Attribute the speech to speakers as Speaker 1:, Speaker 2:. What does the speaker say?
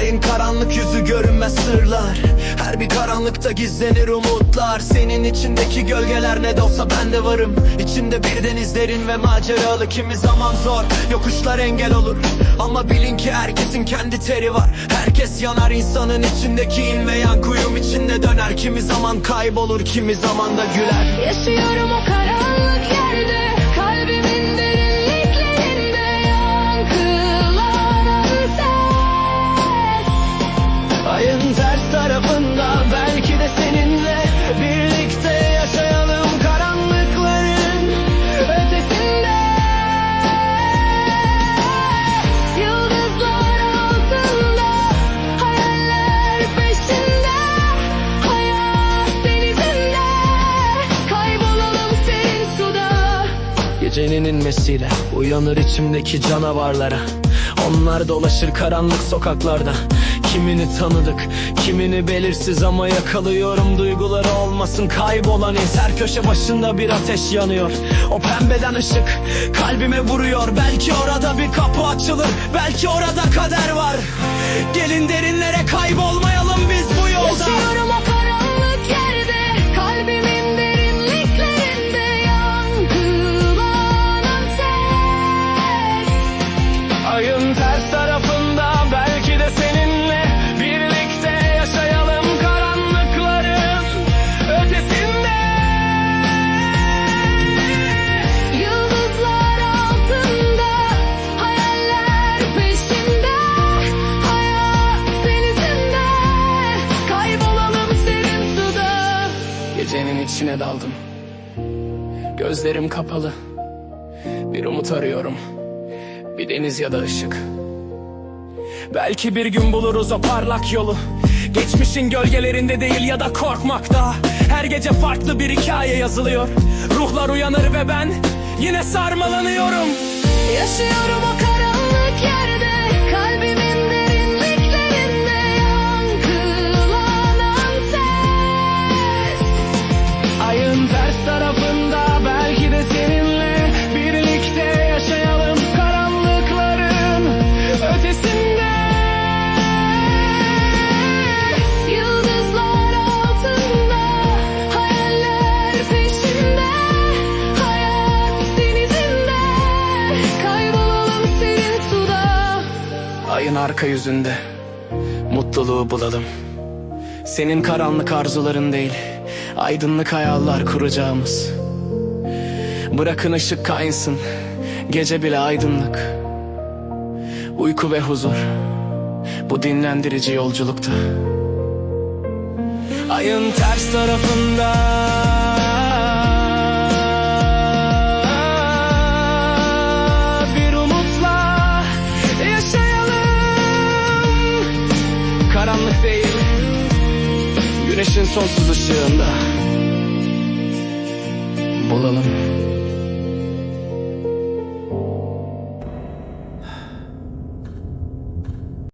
Speaker 1: Senin karanlık yüzü görünmez sırlar. Her bir karanlıkta gizlenir umutlar. Senin içindeki gölgeler ne de olsa ben de varım. İçinde bir deniz derin ve maceralı Kimi zaman zor. Yokuşlar engel olur. Ama bilin ki herkesin kendi teri var. Herkes yanar insanın içindeki in ve yan. Kuyum içinde döner. Kimi zaman kaybolur kimi zaman da güler.
Speaker 2: Yaşıyorum o karanlık
Speaker 1: Gecenin inmesiyle uyanır içimdeki canavarlara. Onlar dolaşır karanlık sokaklarda. Kimini tanıdık, kimini belirsiz ama yakalıyorum. Duyguları olmasın kaybolan iz. Her köşe başında bir ateş yanıyor. O pembeden ışık kalbime vuruyor. Belki orada bir kapı açılır Belki orada kader var. Gelin derinlere kaybolmayalım biz bu yolda.
Speaker 2: Yaşıyorum
Speaker 1: İçine daldım. Gözlerim kapalı. Bir umut arıyorum. Bir deniz ya da ışık. Belki bir gün buluruz o parlak yolu. Geçmişin gölgelerinde değil ya da korkmakta. Her gece farklı bir hikaye yazılıyor. Ruhlar uyanır ve ben yine sarmalanıyorum.
Speaker 2: Yaşıyorum o karanlık
Speaker 1: Ayın arka yüzünde mutluluğu bulalım. Senin karanlık arzuların değil, aydınlık hayaller kuracağımız. Bırakın ışık kaynsın, gece bile aydınlık. Uyku ve huzur, bu dinlendirici yolculukta. Ayın ters tarafında Değil, güneşin sonsuz ışığında. Bulalım